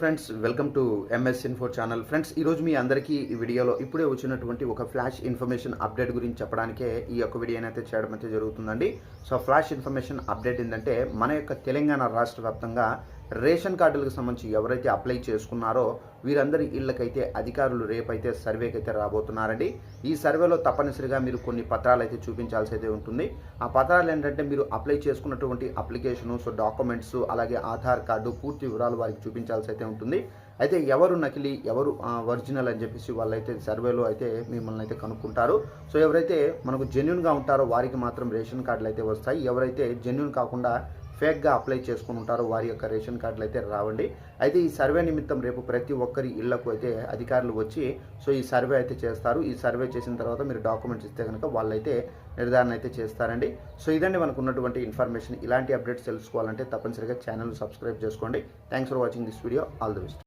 Friends welcome to MS info channel. Friends ఈరోజు మీ అందరికీ ఈ వీడియోలో ఇప్పుడే వచ్చినటువంటి ఒక ఫ్లాష్ ఇన్ఫర్మేషన్ అప్డేట్ గురించి చెప్పడానికే ఈ యొక్క వీడియో అయితే చేయడం అయితే జరుగుతుందండి. సో ఫ్లాష్ ఇన్ఫర్మేషన్ అప్డేట్ ఏంటంటే మన యొక్క తెలంగాణ రాష్ట్ర వ్యాప్తంగా రేషన్ కార్డులకు సంబంధించి ఎవరైతే అప్లై చేసుకున్నారో వీరందరి ఇళ్ళకైతే అధికారులు రేపైతే సర్వేకి అయితే రాబోతున్నారండి. ఈ సర్వేలో తప్పనిసరిగా మీరు కొన్ని పత్రాలు అయితే చూపించాల్సి అయితే ఉంటుంది. ఆ పత్రాలు ఏంటంటే మీరు అప్లై చేసుకున్నటువంటి అప్లికేషను సో డాక్యుమెంట్స్ అలాగే ఆధార్ కార్డు పూర్తి వివరాలు వారికి చూపించాల్సి అయితే ఉంటుంది. అయితే ఎవరు నకిలీ ఎవరు ఒరిజినల్ అని చెప్పేసి వాళ్ళైతే సర్వేలో అయితే మిమ్మల్ని అయితే కనుక్కుంటారు. సో ఎవరైతే మనకు జెన్యున్గా ఉంటారో వారికి మాత్రం రేషన్ కార్డులు అయితే వస్తాయి. ఎవరైతే జెన్యున్ కాకుండా ఫేక్గా అప్లై చేసుకుని ఉంటారో. వారి యొక్క రేషన్ కార్డులు అయితే రావండి. అయితే ఈ సర్వే నిమిత్తం రేపు ప్రతి ఒక్కరి ఇళ్ళకు అయితే అధికారులు వచ్చి సో ఈ సర్వే అయితే చేస్తారు. ఈ సర్వే చేసిన తర్వాత మీరు డాక్యుమెంట్స్ ఇస్తే కనుక వాళ్ళైతే నిర్ధారణ అయితే చేస్తారండి. సో ఇదండి మనకు ఉన్నటువంటి ఇన్ఫర్మేషన్. ఇలాంటి అప్డేట్స్ తెలుసుకోవాలంటే తప్పనిసరిగా ఛానల్ సబ్స్క్రైబ్ చేసుకోండి. Thanks for watching this video. All the best.